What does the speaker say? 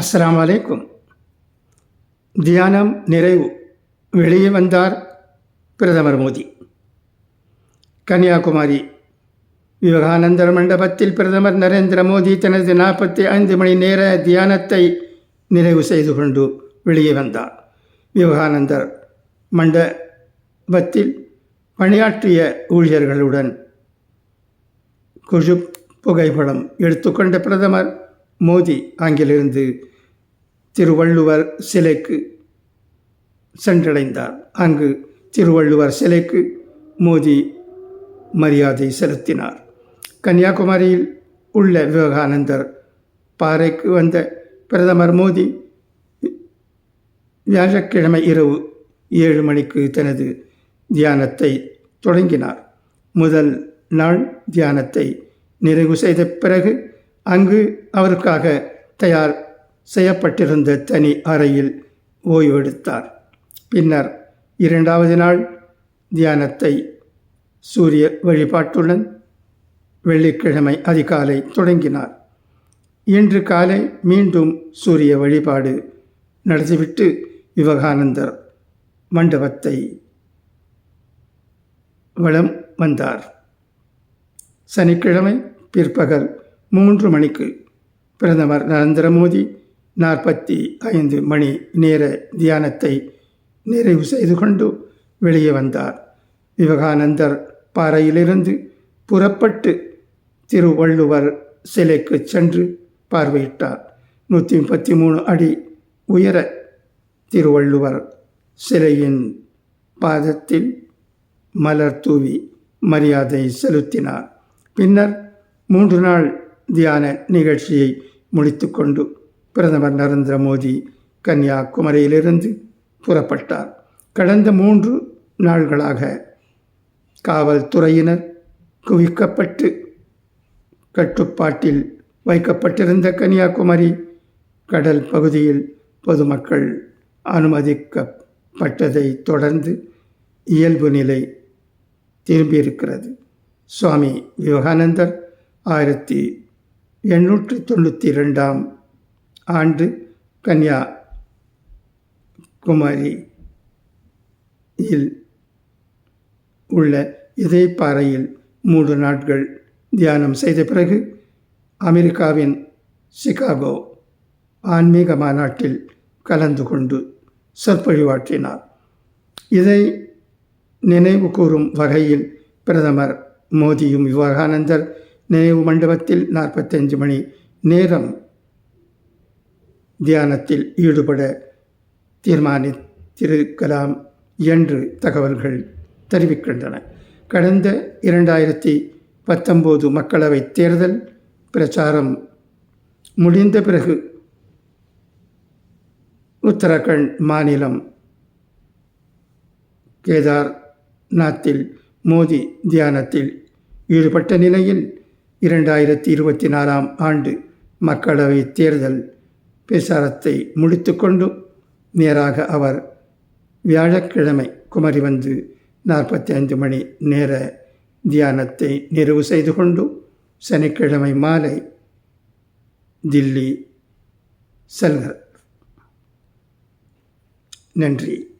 அஸ்லாம் வலைக்கும் தியானம் நிறைவு. வெளியே வந்தார் பிரதமர் மோடி. கன்னியாகுமரி விவேகானந்தர் மண்டபத்தில் பிரதமர் நரேந்திர மோடி தனது நாற்பத்தி ஐந்து மணி நேர தியானத்தை நிறைவு செய்து கொண்டு வெளியே வந்தார். விவேகானந்தர் மண்டபத்தில் பணியாற்றிய ஊழியர்களுடன் குழு புகைப்படம் எடுத்துக்கொண்ட பிரதமர் மோதி அங்கிலிருந்து திருவள்ளுவர் சிலைக்கு சென்றடைந்தார். அங்கு திருவள்ளுவர் சிலைக்கு மோதி மரியாதை செலுத்தினார். கன்னியாகுமரியில் உள்ள விவேகானந்தர் பாறைக்கு வந்த பிரதமர் மோடி வியாழக்கிழமை இரவு ஏழு மணிக்கு தனது தியானத்தை தொடங்கினார். முதல் நாள் தியானத்தை நிறைவு செய்த பிறகு அங்கு அவருக்காக தயார் செய்யப்பட்டிருந்த தனி அறையில் ஓய்வெடுத்தார் பின்னர் இரண்டாவது நாள் தியானத்தை சூரிய வழிபாட்டுடன் வெள்ளிக்கிழமை அதிகாலை தொடங்கினார். இன்று காலை மீண்டும் சூரிய வழிபாடு நடத்திவிட்டு விவேகானந்தர் மண்டபத்தை வளம் வந்தார். சனிக்கிழமை பிற்பகல் மூன்று மணிக்கு பிரதமர் நரேந்திர மோடி நாற்பத்தி ஐந்து மணி நேர தியானத்தை நிறைவு செய்து கொண்டு வெளியே வந்தார். விவேகானந்தர் பாறையிலிருந்து புறப்பட்டு திருவள்ளுவர் சிலைக்கு சென்று பார்வையிட்டார். நூற்றி முப்பத்தி மூணு அடி உயர திருவள்ளுவர் சிலையின் பாதத்தில் மலர் தூவி மரியாதை செலுத்தினார். பின்னர் மூன்று நாள் தியான நிகழ்ச்சியை முடித்துக்கொண்டு பிரதமர் நரேந்திர மோடி கன்னியாகுமரியிலிருந்து புறப்பட்டார். கடந்த மூன்று நாள்களாக காவல்துறையினர் குவிக்கப்பட்டு கட்டுப்பாட்டில் வைக்கப்பட்டிருந்த கன்னியாகுமரி கடல் பகுதியில் பொதுமக்கள் அனுமதிக்கப்பட்டதை தொடர்ந்து இயல்பு நிலை திரும்பியிருக்கிறது. சுவாமி விவேகானந்தர் ஆயிரத்தி எண்ணூற்றி தொண்ணூற்றி ரெண்டாம் ஆண்டு கன்யா குமாரி இல் உள்ள இதே பாறையில் மூன்று நாட்கள் தியானம் செய்த பிறகு அமெரிக்காவின் சிகாகோ ஆன்மீக மாநாட்டில் கலந்து கொண்டு சொற்பொழிவாற்றினார். இதை நினைவு கூறும் வகையில் பிரதமர் மோடியும் விவேகானந்தர் நினைவு மண்டபத்தில் நாற்பத்தஞ்சு மணி நேரம் தியானத்தில் ஈடுபட தீர்மானித்திருக்கலாம் என்று தகவல்கள் தெரிவிக்கின்றன. கடந்த இரண்டாயிரத்தி பத்தொம்போது மக்களவைத் தேர்தல் பிரச்சாரம் முடிந்த பிறகு உத்தரகண்ட் மாநிலம் கேதார்நாத்தில் மோதி தியானத்தில் ஈடுபட்ட நிலையில் இரண்டாயிரத்தி இருபத்தி நாலாம் ஆண்டு மக்களவை தேர்தல் பிரச்சாரத்தை முடித்துக்கொண்டு நேராக அவர் வியாழக்கிழமை குமரி வந்து நாற்பத்தி ஐந்து மணி நேர தியானத்தை நிறைவு செய்து கொண்டு சனிக்கிழமை மாலை தில்லி செல்கிறார் நன்றி.